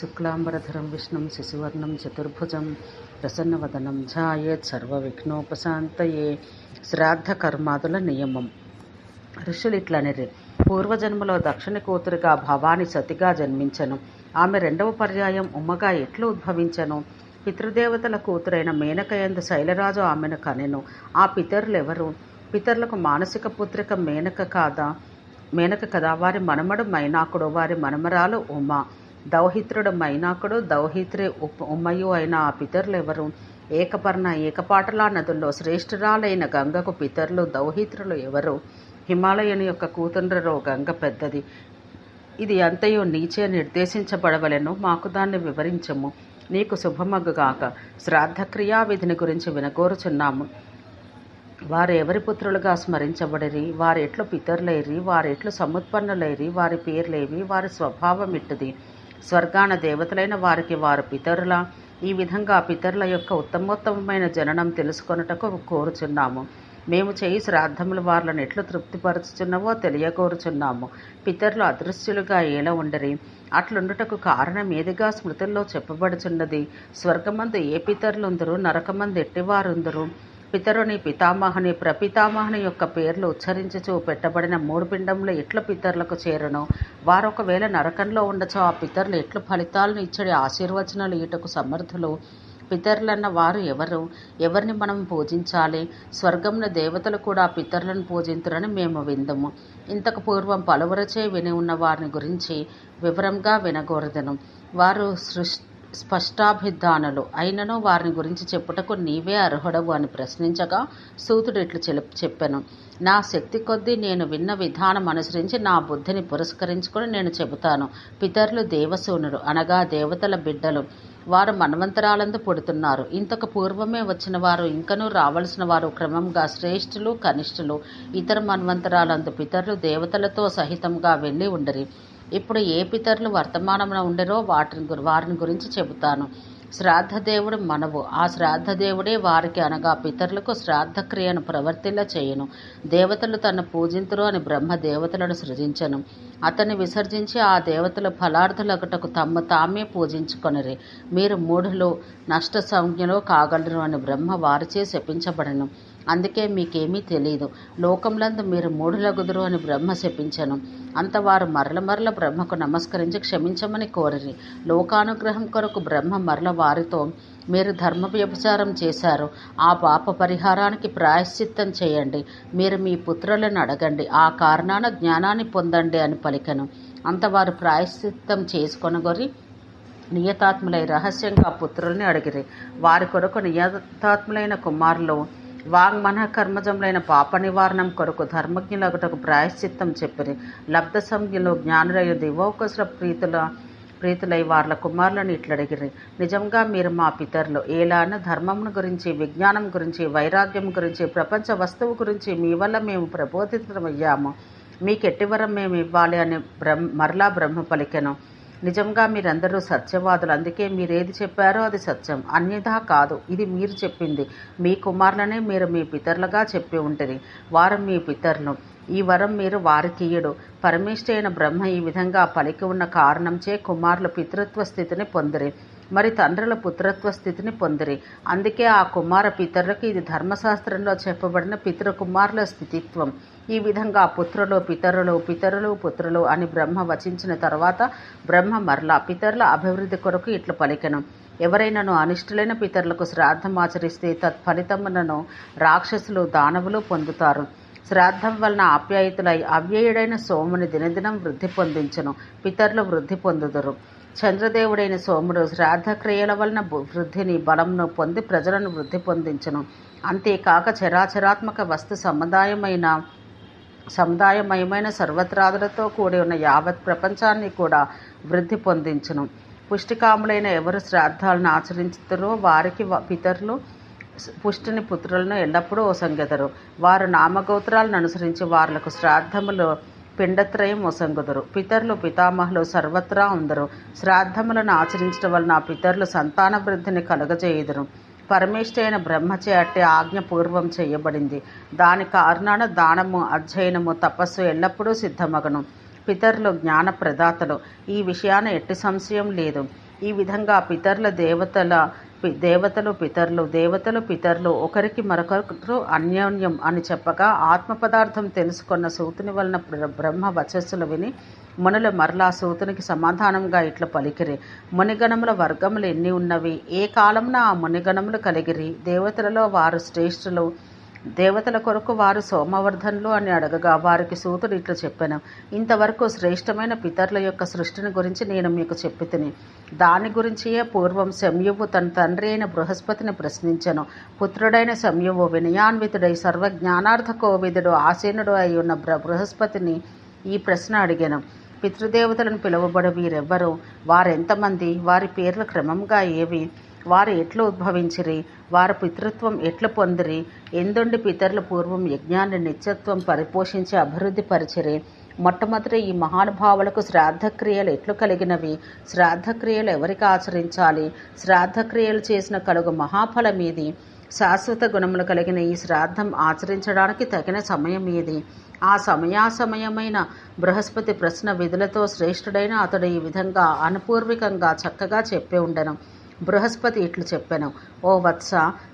శుక్లాంబరధరం విష్ణుం శశివర్ణం చతుర్భుజం ప్రసన్నవదనం ఝాయేత్ సర్వవిఘ్నోపశాంతయే శ్రాద్ధ కర్మాదుల నియమం. ఋషులు ఇట్లనిరి పూర్వజన్మలో దక్షిణ కూతురుగా భవాని సతిగా జన్మించను. ఆమె రెండవ పర్యాయం ఉమ్మగా ఎట్లు ఉద్భవించను? పితృదేవతల కూతురైన మేనకయందు శైలరాజు ఆమెను కనెను. ఆ పితరులెవరు? పితరులకు మానసిక పుత్రిక మేనక కాదా? మేనక కదా వారి మనమడు మైనాకుడు వారి మనమరాలు ఉమ. దౌహిత్రుడు మైనాకుడు దౌహిత్రి ఉమ్మయు అయిన ఆ పితరులెవరు? ఏకపర్ణ ఏకపాటలా నదుల్లో శ్రేష్ఠురాలైన గంగకు పితరులు దౌహిత్రులు ఎవరు? హిమాలయని యొక్క కూతుండ్రరో గంగ పెద్దది. ఇది అంతయో నీచే నిర్దేశించబడవలెను మాకు దాన్ని వివరించము. నీకు శుభమగ్గుగాక శ్రాద్ధక్రియా విధిని గురించి వినగోరుచున్నాము. వారు ఎవరి పుత్రులుగా స్మరించబడిరి? వారెట్లు పితరులైరి? వారెట్లు సముత్పన్నులైరి? వారి పేర్లేవి? వారి స్వభావం ఇట్టుది స్వర్గాన దేవతలైన వారికి వారు పితరుల. ఈ విధంగా పితరుల యొక్క ఉత్తమోత్తమమైన జననం తెలుసుకొనుటకు కోరుచున్నాము. మేము చేయి శ్రాద్ధములు వార్లను ఎట్లు తృప్తిపరచుచున్నవో తెలియకోరుచున్నాము. పితరులు అదృశ్యులుగా ఏల ఉండరి. అట్లుండుటకు కారణం ఏదిగా స్మృతుల్లో చెప్పబడుచున్నది? స్వర్గమందు ఏ పితరులుందరు? నరకమందు ఎట్టివారుందరు పితరుని పితామహని ప్రపితామహని యొక్క పేర్లు ఉచ్చరించుచు పెట్టబడిన మూడు పిండంలో ఎట్లు పితరులకు చేరును? వారు ఒకవేళ నరకంలో ఉండచో ఆ పితరులు ఎట్లు ఫలితాలను ఇచ్చడి ఆశీర్వచనాలు ఈటకు సమర్థులు? పితరులన్న వారు ఎవరు? ఎవరిని మనం పూజించాలి? స్వర్గంలో దేవతలు కూడా పితరులను పూజింతురని మేము విందము. ఇంతకు పూర్వం పలువురచే విని ఉన్న వారిని గురించి వివరంగా వినగోరదను వారు సృష్టి స్పష్టాభిధానులు. అయినను వారిని గురించి చెప్పుటకు నీవే అర్హుడవు అని ప్రశ్నించగా సూతుడు ఇట్లు చెప్పాను. నా శక్తి కొద్దీ నేను విన్న విధానం అనుసరించి నా బుద్ధిని పురస్కరించుకొని నేను చెబుతాను. పితరులు దేవసూనులు అనగా దేవతల బిడ్డలు. వారు మన్వంతరాలందు పుడుతున్నారు. ఇంతకు పూర్వమే వచ్చిన వారు ఇంకనూ రావలసిన వారు క్రమంగా శ్రేష్ఠులు కనిష్ఠులు. ఇతర మన్వంతరాలందు పితరులు దేవతలతో సహితంగా వెళ్ళి ఉండరి. ఇప్పుడు ఏ పితరులు వర్తమానంలో ఉండరో వాటిని వారిని గురించి చెబుతాను. శ్రాద్ధ దేవుడు మనవు. ఆ శ్రాద్ధ దేవుడే వారికి అనగా పితరులకు శ్రాద్ధక్రియను ప్రవర్తిలా ప్రవర్తిల్ల చేయను. దేవతలు తన పూజింతురు అని బ్రహ్మ దేవతలను సృజించను. అతన్ని విసర్జించి ఆ దేవతలు ఫలార్థులకటకు తమ్ము తామే పూజించుకొనిరి. మీరు మూఢులు నష్ట సంజ్ఞలో కాగలరు అని బ్రహ్మ వారిచే శపించబడను. అందుకే మీకేమీ తెలియదు లోకంలందు మీరు మూఢులగుదురు అని బ్రహ్మ శపించను. అంత వారు మరల మరల బ్రహ్మకు నమస్కరించి క్షమించమని కోరిరి. లోకానుగ్రహం కొరకు బ్రహ్మ మరల వారితో మీరు ధర్మ వ్యభిచారం చేశారు. ఆ పాప పరిహారానికి ప్రాయశ్చిత్తం చేయండి. మీరు మీ పుత్రులను అడగండి. ఆ కారణాన జ్ఞానాన్ని పొందండి అని పలికను. అంతవారు ప్రాయశ్చిత్తం చేసుకొనగొరి నియతాత్ములై రహస్యంగా పుత్రుల్ని అడిగిరి. వారి కొరకు నియతాత్ములైన కుమారులు వాంగ్మన కర్మజములైన పాప నివారణం కొరకు ధర్మజ్ఞులగుటకు ప్రాయశ్చిత్తం చెప్పిరి. లబ్ధ సంజ్ఞలు జ్ఞానులైన దివోకసుల ప్రీతుల ప్రీతులై వార్ల కుమారులను ఇట్లడిగిరి. నిజంగా మీరు మా పితరులు. ఏలాన ధర్మమును గురించి విజ్ఞానం గురించి వైరాగ్యం గురించి ప్రపంచ వస్తువు గురించి మీ వల్ల మేము ప్రబోధితమయ్యాము మీకెట్టివరం మేము ఇవ్వాలి అని బ్రహ్మ మరలా బ్రహ్మ పలికెను. నిజంగా మీరందరూ సత్యవాదులు. అందుకే మీరేది చెప్పారో అది సత్యం. అన్యథా కాదు. ఇది మీరు చెప్పింది. మీ కుమారులనే మీరు మీ పితరులుగా చెప్పి ఉంటుంది. వారు మీ పితరులు. ఈ వరం మీరు వారికియ్యడు పరమేష్ఠైన బ్రహ్మ ఈ విధంగా పలికి ఉన్న కారణంచే కుమారులు పితృత్వ స్థితిని పొందిరి. మరి తండ్రుల పుత్రత్వ స్థితిని పొందిరి. అందుకే ఆ కుమార పితరులకు ఇది ధర్మశాస్త్రంలో చెప్పబడిన పితృకుమారుల స్థితిత్వం. ఈ విధంగా పుత్రులు పితరులు పితరులు పుత్రులు అని బ్రహ్మ వచించిన తర్వాత బ్రహ్మ మరలా పితరుల అభివృద్ధి కొరకు ఇట్లు పలికెను. ఎవరైనాను అనిష్టులైన పితరులకు శ్రాద్ధం ఆచరిస్తే తత్ఫలితములను రాక్షసులు దానవులు పొందుతారు. శ్రాద్ధం వలన ఆప్యాయతులై అవ్యయుడైన సోముని దినదినం వృద్ధి పొందించను. పితరులు వృద్ధి పొందుదురు. చంద్రదేవుడైన సోముడు శ్రాద్ధక్రియల వలన వృద్ధిని బలంను పొంది ప్రజలను వృద్ధి పొందించను. అంతేకాక చరాచరాత్మక వస్తు సముదాయమైన సముదాయమయమైన సర్వత్రాదులతో కూడి ఉన్న యావత్ ప్రపంచాన్ని కూడా వృద్ధి పొందించును. పుష్టికాములైన ఎవరు శ్రాద్ధాలను ఆచరించుతారో వారికి పితరులు పుష్టిని పుత్రులను ఎల్లప్పుడూ ఒసంగెదరు వారు నామగోత్రాలను అనుసరించి వార్లకు శ్రాద్ధములు పిండత్రయం ఒసంగుదురు పితరులు పితామహులు సర్వత్రా ఉందరు. శ్రాద్ధములను ఆచరించడం వలన పితరులు సంతాన వృద్ధిని కలుగజేయుదురు. పరమేష్ఠైన బ్రహ్మచే అట్టే ఆజ్ఞ పూర్వం చేయబడింది. దాని కారణాన దానము అధ్యయనము తపస్సు ఎల్లప్పుడూ సిద్ధమగను. పితరులు జ్ఞాన ప్రదాతలు ఈ విషయాన ఎట్టి సంశయం లేదు. ఈ విధంగా పితరుల దేవతల దేవతలు పితరులు దేవతలు పితరులు ఒకరికి మరొకరు అన్యోన్యం అని చెప్పగా ఆత్మ పదార్థం తెలుసుకున్న సూతుని వలన బ్రహ్మ వచస్సులు విని మునులు మరలా సూతునికి సమాధానంగా ఇట్లా పలికిరి. మునిగణముల వర్గములు ఎన్ని ఉన్నవి? ఏ కాలమున ఆ మునిగణములు కలిగిరి? దేవతలలో వారు శ్రేష్ఠులు దేవతల కొరకు వారు సోమవర్ధన్లు అని అడగగా వారికి సూతుడు ఇట్లా చెప్పాను. ఇంతవరకు శ్రేష్టమైన పితరుల యొక్క సృష్టిని గురించి నేను మీకు చెప్పి తిని దాని గురించియే పూర్వం సంయువు తన తండ్రి అయిన బృహస్పతిని ప్రశ్నించను. పుత్రుడైన సంయువు వినయాన్వితుడై సర్వజ్ఞానార్థ కోవిదుడు ఆసీనుడు అయి ఉన్న బృహస్పతిని ఈ ప్రశ్న అడిగాను. పితృదేవతలను పిలువబడు వీరెవ్వరు? వారెంతమంది? వారి పేర్ల క్రమంగా ఏవి? వారు ఎట్లు ఉద్భవించిరి? వారు పితృత్వం ఎట్లు పొందిరి? ఎందుండి పితరుల పూర్వం యజ్ఞాన్ని నిత్యత్వం పరిపోషించి అభివృద్ధి పరిచిరి? మొట్టమొదటి ఈ మహానుభావులకు శ్రాద్ధక్రియలు ఎట్లు కలిగినవి? శ్రాద్ధక్రియలు ఎవరికి ఆచరించాలి? శ్రాద్ధక్రియలు చేసిన కలుగు మహాఫలం ఇది శాశ్వత గుణములు కలిగిన ఈ శ్రాద్ధం ఆచరించడానికి తగిన సమయం ఏది? ఆ సమయాసమయమైన బృహస్పతి ప్రశ్న విధులతో శ్రేష్ఠుడైన అతడు ఈ విధంగా అనుపూర్వికంగా చక్కగా చెప్పి ఉండను. బృహస్పతి ఇట్లు చెప్పాను. ఓ వత్స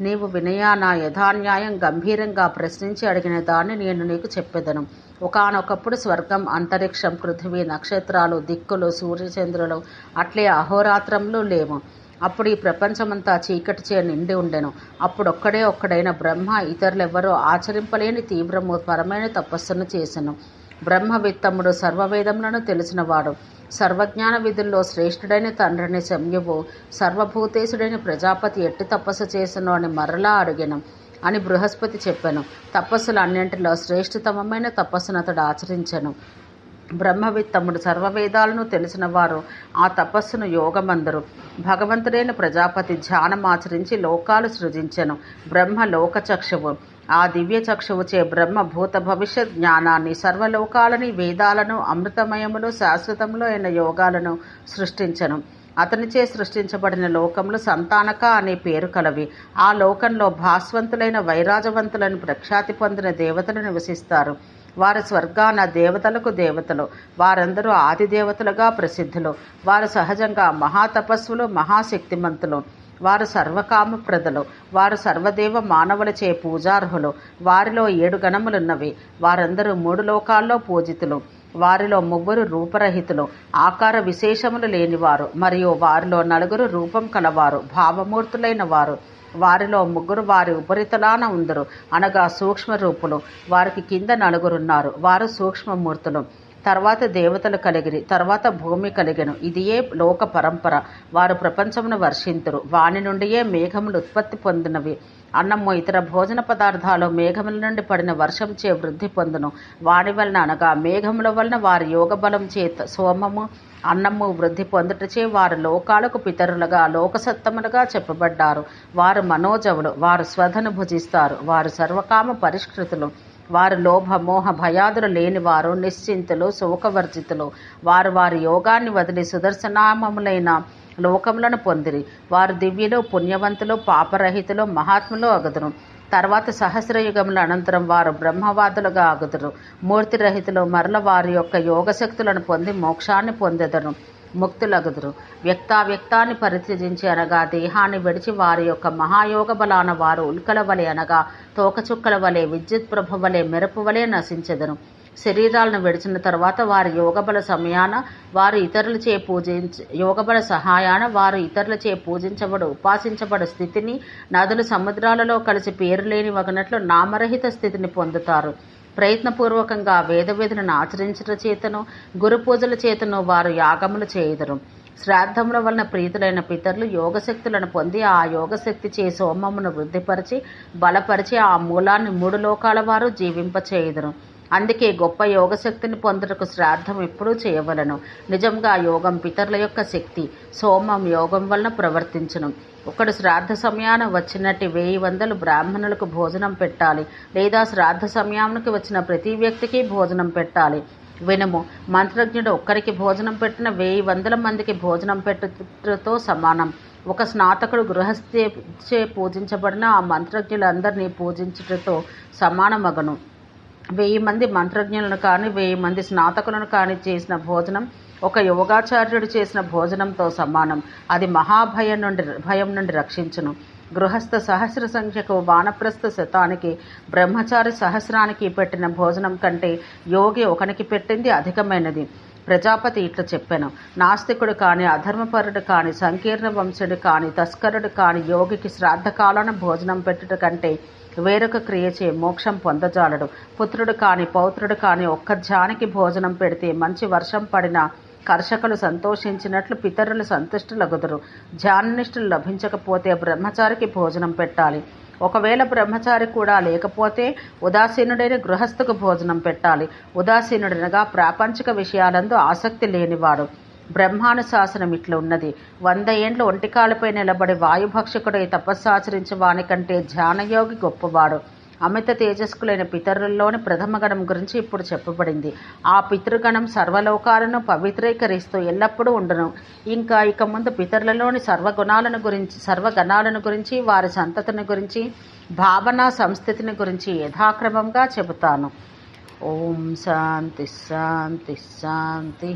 నీవు వినయాన యథాన్యాయం గంభీరంగా ప్రశ్నించి అడిగిన దాన్ని నేను నీకు చెప్పెదను. ఒకానొకప్పుడు స్వర్గం అంతరిక్షం పృథివీ నక్షత్రాలు దిక్కులు సూర్యచంద్రులు అట్లే అహోరాత్రములు లేవు. అప్పుడు ఈ ప్రపంచమంతా చీకటి చే నిండి ఉండెను. అప్పుడు ఒక్కడే ఒక్కడైన బ్రహ్మ ఇతరులెవ్వరూ ఆచరింపలేని తీవ్రము పరమైన తపస్సును చేసెను. బ్రహ్మవిత్తముడు సర్వవేదములను తెలిసినవాడు. సర్వజ్ఞాన విధుల్లో శ్రేష్ఠుడైన తండ్రిని శమ్యువు సర్వభూతేశుడైన ప్రజాపతి ఎట్టి తపస్సు చేసను అని మరలా అడిగాను అని బృహస్పతి చెప్పాను. తపస్సులు అన్నింటిలో శ్రేష్ఠతమమైన తపస్సును అతడు ఆచరించెను. బ్రహ్మవిత్తముడు సర్వవేదాలను తెలిసిన వారు ఆ తపస్సును యోగమందరు. భగవంతుడైన ప్రజాపతి ధ్యానం ఆచరించి లోకాలు సృజించెను. బ్రహ్మ లోకచక్షువు. ఆ దివ్య చక్షువుచే బ్రహ్మ భూత భవిష్యత్ జ్ఞానాన్ని సర్వలోకాలని వేదాలను అమృతమయములు శాశ్వతములు అయిన యోగాలను సృష్టించను. అతనిచే సృష్టించబడిన లోకములు సంతానక అనే పేరు కలవి. ఆ లోకంలో భాస్వంతులైన వైరాజవంతులను ప్రఖ్యాతి పొందిన దేవతలు నివసిస్తారు. వారు స్వర్గాన దేవతలకు దేవతలు వారందరూ ఆది దేవతలుగా ప్రసిద్ధులు వారు సహజంగా మహాతపస్సులు మహాశక్తిమంతులు వారు సర్వకామప్రదలు వారు సర్వదేవ మానవులచే పూజార్హులు వారిలో ఏడు గణములున్నవి వారందరూ మూడు లోకాల్లో పూజితులు వారిలో ముగ్గురు రూపరహితులు ఆకార విశేషములు లేనివారు మరియు వారిలో నలుగురు రూపం కలవారు భావమూర్తులైన వారు వారిలో ముగ్గురు వారి ఉపరితలాన ఉందరు. అనగా సూక్ష్మ రూపులు వారికి కింద నలుగురున్నారు. వారు సూక్ష్మమూర్తులు. తర్వాత దేవతలు కలిగిరి తర్వాత భూమి కలిగెను. ఇదియే లోక పరంపర. వారు ప్రపంచమును వర్షింతురు. వాని నుండియే మేఘములు ఉత్పత్తి పొందినవి. అన్నము ఇతర భోజన పదార్థాలు మేఘముల నుండి పడిన వర్షం చే వృద్ధి పొందును. వాని వలన అనగా మేఘముల వలన వారి యోగ బలం చేత సోమము అన్నము వృద్ధి పొందుటచే వారు లోకాలకు పితరులుగా లోకసత్తములుగా చెప్పబడ్డారు. వారు మనోజవులు. వారు స్వధను భుజిస్తారు. వారు సర్వకామ పరిష్కృతులు. వారు లోభ మోహ భయాదులు లేని వారు నిశ్చింతులు శోకవర్జితులు. వారు వారి యోగాన్ని వదిలి సుదర్శనామములైన లోకములను పొందిరి. వారు దివ్యులు పుణ్యవంతులు పాపరహితులు మహాత్ములు అగదురు. తర్వాత సహస్రయుగముల అనంతరం వారు బ్రహ్మవాదులుగా అగుదురు. మూర్తిరహితులు మరల వారి యొక్క యోగశక్తులను పొంది మోక్షాన్ని పొందెదరు. ముక్తులగుదురు. వ్యక్తావ్యక్తాన్ని పరిత్యజించి అనగా దేహాన్ని విడిచి వారి యొక్క మహాయోగ బలాన వారు ఉల్కల వలె అనగా తోకచుక్కల వలె విద్యుత్ ప్రభ వలె మెరుపు వలె నశించెదరు శరీరాలను విడిచిన తర్వాత వారి యోగబల సమయాన వారు ఇతరులచే పూజించ యోగబల సహాయాన వారు ఇతరులచే పూజించబడు ఉపాసించబడు స్థితిని నదులు సముద్రాలలో కలిసి పేరు లేని వగనట్లు నామరహిత స్థితిని పొందుతారు. ప్రయత్నపూర్వకంగా వేదవిధులను ఆచరించట చేతను గురుపూజల చేతను వారు యాగములు చేయుదురు. శ్రాద్ధముల వలన ప్రీతులైన పితరులు యోగశక్తులను పొంది ఆ యోగశక్తి చే సోమమును వృద్ధిపరిచి బలపరిచి ఆ మూలాన్ని మూడు లోకాల వారు జీవింపచేయుదురు. అందుకే గొప్ప యోగశక్తిని పొందుటకు శ్రాద్ధం ఎప్పుడూ చేయవలను. నిజంగా యోగం పితరుల యొక్క శక్తి. సోమం యోగం వలన ప్రవర్తించును. ఒకడు శ్రాద్ధ సమయాన వచ్చినట్టు వెయ్యి వందలు బ్రాహ్మణులకు భోజనం పెట్టాలి. లేదా శ్రాద్ధ సమయానికి వచ్చిన ప్రతి వ్యక్తికి భోజనం పెట్టాలి. వినము మంత్రజ్ఞుడు ఒక్కరికి భోజనం పెట్టిన వెయ్యి వందల మందికి భోజనం పెట్టుతో సమానం. ఒక స్నాతకుడు గృహస్థే పూజించబడిన ఆ మంత్రజ్ఞులందరినీ పూజించుటతో సమానమగను. వెయ్యి మంది మంత్రజ్ఞులను కానీ వెయ్యి మంది స్నాతకులను కానీ చేసిన భోజనం ఒక యోగాచార్యుడు చేసిన భోజనంతో సమానం. అది మహాభయం నుండి భయం నుండి రక్షించును. గృహస్థ సహస్ర సంఖ్యకు వానప్రస్థ శతానికి బ్రహ్మచారి సహస్రానికి పెట్టిన భోజనం కంటే యోగి ఒకనికి పెట్టింది అధికమైనది. ప్రజాపతి ఇట్లా చెప్పాను. నాస్తికుడు కాని అధర్మపరుడు కాని సంకీర్ణ వంశుడు కాని తస్కరుడు కాని యోగికి శ్రాద్ధకాలన భోజనం పెట్టుట కంటే వేరొక క్రియ చే మోక్షం పొందజాలడు. పుత్రుడు కాని పౌత్రుడు కాని ఒక్క ధ్యానికి భోజనం పెడితే మంచి వర్షం పడిన కర్షకులు సంతోషించినట్లు పితరులు సంతుష్టులగుదురు. ధ్యాననిష్ఠులు లభించకపోతే బ్రహ్మచారికి భోజనం పెట్టాలి. ఒకవేళ బ్రహ్మచారి కూడా లేకపోతే ఉదాసీనుడైన గృహస్థకు భోజనం పెట్టాలి. ఉదాసీనుడనగా ప్రాపంచిక విషయాలందు ఆసక్తి లేనివాడు. బ్రహ్మానుశాసనం ఇట్లా ఉన్నది వంద ఏండ్లు ఒంటికాలపై నిలబడి వాయుభక్షకుడై తపస్సు ఆచరించే వానికంటే ధ్యానయోగి గొప్పవాడు. అమిత తేజస్కులైన పితరుల్లోని ప్రథమగణం గురించి ఇప్పుడు చెప్పబడింది. ఆ పితృగణం సర్వలోకాలను పవిత్రీకరిస్తూ ఎల్లప్పుడూ ఉండును. ఇంకా ఇక ముందు పితరులలోని సర్వగుణాలను గురించి సర్వగణాలను గురించి వారి సంతతిని గురించి భావన సంస్థితిని గురించి యథాక్రమంగా చెబుతాను. ఓం శాంతి శాంతి శాంతి